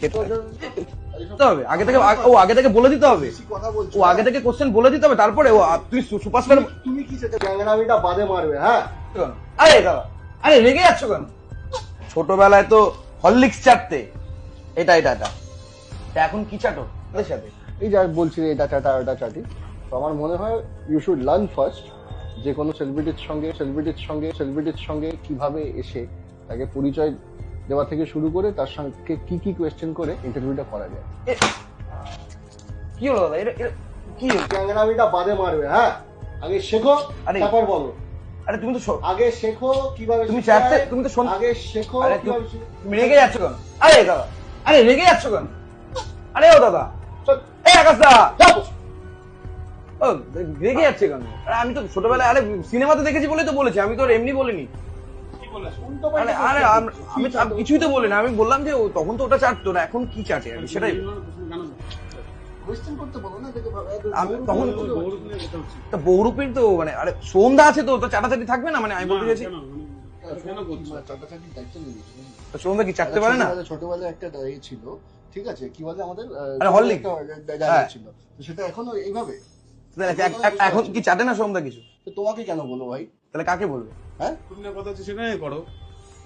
দিতে হবে। আগে থেকে ও আগে থেকে বলে দিতে হবে। কথা ও আগে থেকে কোশ্চেন বলে দিতে হবে তারপরে ও তুই সুপারস্টার তুমি কি সেটা চ্যাংরামিটা বাদে মারবে হ্যাঁ? আরে দাদা আরে রেগে যাচ্ছ কেন? ছোটবেলায় তো হরলিক্স চাটতে। এটা এটা এটা। এখন কি চাটো? ওদের সাথে। এই যা বলছি এটা চাটা ওটা চাটি। তো আমার মনে হয় ইউ শুড লার্ন ফার্স্ট যে কোনো সেলিব্রিটির সঙ্গে সেলিব্রিটির সঙ্গে সেলিব্রিটির সঙ্গে কীভাবে এসে তাকে পরিচয় দেওয়া থেকে শুরু করে তার সঙ্গে কি কি কোয়েশ্চেন করে ইন্টারভিউটা করা যায়। কি হলো দাদা? এটা কি? হলো? চ্যাংরামিটা বাদে মারবে হ্যাঁ? আগে শেখো তারপর বলো। আরে তুমি তো আগে শেখো কীভাবে তুমি শিখতে তুমি তো শোন- আগে শেখো আরে তুমি রেগে যাচ্ছ কেন? আরে দাদা আরে রেগে যাচ্ছ কেন? আরে ও দাদা এই আকাশ দা। ও রেগে যাচ্ছে কেন? আরে আমি তো ছোটবেলায় আরে সিনেমাতে দেখেছি বলেই তো বলেছি আমি তো এমনি বলিনি। আরে আম- কিছুই তো বলিনি। আমি বললাম যে ও- তখন তো ওটা চাটতো না এখন কি চাটে? সেটাই বলো না আমি বড় তখন-। তা বহুরূপীর তো মানে আরে সন্ধ্যা আছে তো তো চাটাচাটি থাকবে না? মানে আমি বলতে চাইছি মানে। তো সন্ধ্যা কি চাটতে পারে না? ছোটবেলায়- একটা ইয়ে ছিল ঠিক আছে কি বলে আমাদের? dialogue হ্যাঁ। ছিল। তো সেটা এখনও এইভাবে। এখন কি চাটে না সন্ধ্যা কিছু? তোমাকে কেন বলো ভাই? তাহলে কাকে বলবে? হ্যাঁ? কথা হচ্ছে সেটাই করো।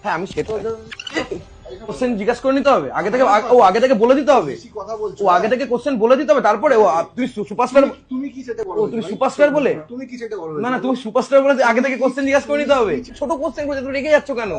হ্যাঁ আমি সেটা কোশ্চেন জিজ্ঞেস করে নিতে হবে। আগে থেকে ও আগে থেকে বলে দিতে হবে। কথা বলছো। ও আগে থেকে কোশ্চেন বলে দিতে হবে। তারপরে ও তুমি সুপারস্টার তুমি- তুমি কি সেটা করো তুমি সুপারস্টার বলে? তুমি কি সেটা করো না না তুমি সুপারস্টার বলে আগে থেকে কোশ্চেন জিজ্ঞাসা করে নিতে হবে। ছোট কোশ্চেন করছে তুমি রেগে যাচ্ছ কেন?